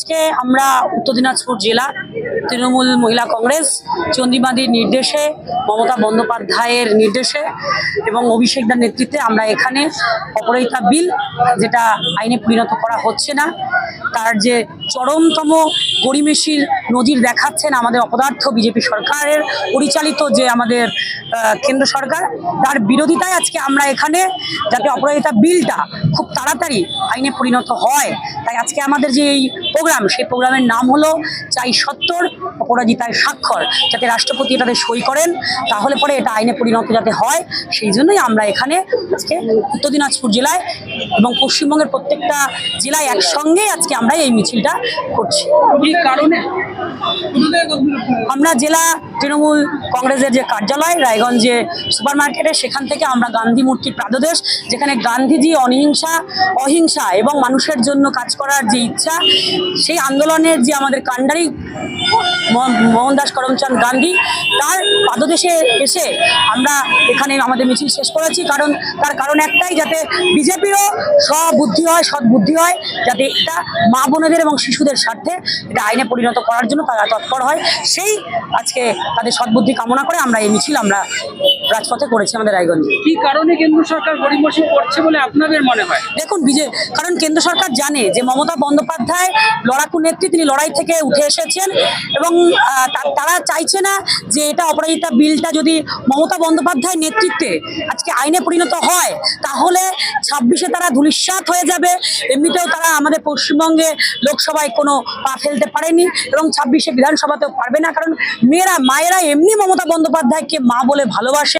আজকে আমরা উত্তর দিনাজপুর জেলা তৃণমূল মহিলা কংগ্রেস চন্দ্রিমাদির নির্দেশে মমতা বন্দ্যোপাধ্যায়ের নির্দেশে এবং অভিষেকদার নেতৃত্বে আমরা এখানে অপরাজিতা বিল, যেটা আইনে পরিণত করা হচ্ছে না। তার যে চরমতম গরিমেশির নজির দেখাচ্ছেন আমাদের অপদার্থ বিজেপি সরকারের পরিচালিত যে আমাদের কেন্দ্র সরকার, তার বিরোধিতায় আজকে আমরা এখানে, যাতে অপরাজিতা বিলটা খুব তাড়াতাড়ি আইনে পরিণত হয়। তাই আজকে আমাদের যে এই প্রোগ্রাম, সেই প্রোগ্রামের নাম হলো চাই সত্তর, অপরাজিতায় স্বাক্ষর। যাতে রাষ্ট্রপতি এটাতে সই করেন, তাহলে পরে এটা আইনে পরিণত যাতে হয়, সেই জন্যই আমরা এখানে আজকে উত্তর দিনাজপুর জেলায় এবং পশ্চিমবঙ্গের প্রত্যেকটা জেলায় একসঙ্গে আজকে আমরা এই মিছিলটা করছি। কারণে? আমরা জেলা তৃণমূল কংগ্রেসের যে কার্যালয় রায়গঞ্জে সুপার মার্কেটে সেখান থেকে আমরা গান্ধী মূর্তির প্রাদদেশ যেখানে গান্ধীজি অহিংসা অহিংসা এবং মানুষের জন্য কাজ করার যে ইচ্ছা সেই আন্দোলনের যে আমাদের কাণ্ডারি মোহনদাস করমচাঁদ গান্ধী তার পাদদেশে এসে আমরা এখানে আমাদের মিছিল শেষ করেছি। কারণ তার কারণ একটাই যাতে বিজেপিরও সবুদ্ধি হয় সৎ বুদ্ধি হয় যাতে এটা মা বোনেদের এবং শিশুদের স্বার্থে এটা আইনে পরিণত করার জন্য তারা তৎপর হয়। সেই আজকে তাদের সদ্বুদ্ধি কামনা করে আমরা এই মিছিল আমরা রাজপথে করেছি আমাদের রায়গঞ্জে। কি কারণে কেন্দ্র সরকার গরিবসী করছে বলে আপনাদের মনে হয়? দেখুন বিজে কারণ কেন্দ্র সরকার জানে যে মমতা বন্দ্যোপাধ্যায় লড়াকু নেত্রী তিনি লড়াই থেকে উঠে এসেছেন এবং তারা চাইছে না যে এটা অপরাজিতা বিলটা যদি মমতা বন্দ্যোপাধ্যায় নেতৃত্বে আজকে আইনে পরিণত হয় তাহলে ছাব্বিশে তারা ধুলিস্বাত হয়ে যাবে। এমনিতেও তারা আমাদের পশ্চিমবঙ্গে লোকসভায় কোনো পা ফেলতে পারেনি এবং ছাব্বিশে বিধানসভাতেও পারবে না। কারণ মেয়েরা, মায়েরা এমনি মমতা বন্দ্যোপাধ্যায়কে মা বলে ভালোবাসে।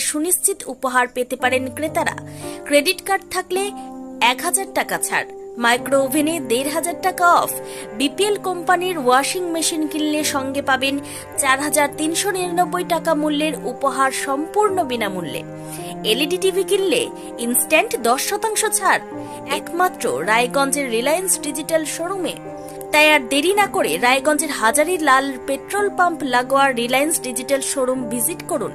সুনিশ্চিত উপহার পেতে পারেন ক্রেতারা। ক্রেডিট কার্ড থাকলে এক হাজার টাকা ছাড়। মাইক্রো ওভেনে দেড় হাজার টাকা অফ। বিপিএল কোম্পানির ওয়াশিং মেশিন কিনলে সঙ্গে পাবেন চার হাজার তিনশো নিরানব্বই টাকা মূল্যের উপহার সম্পূর্ণ বিনামূল্যে। এলইডি টিভি কিনলে ইনস্ট্যান্ট দশ শতাংশ ছাড়। একমাত্র রায়গঞ্জের রিলায়েন্স ডিজিটাল শোরুমে। তাই আর দেরি না করে রায়গঞ্জের হাজারি লাল পেট্রোল পাম্প লাগোয়া রিলায়েন্স ডিজিটাল শোরুম ভিজিট করুন।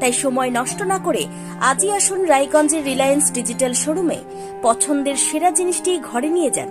তাই সময় নষ্ট না করে আজই আসুন রায়গঞ্জের রিলায়েন্স ডিজিটাল শোরুমে পছন্দের সেরা জিনিসটি ঘরে নিয়ে যান।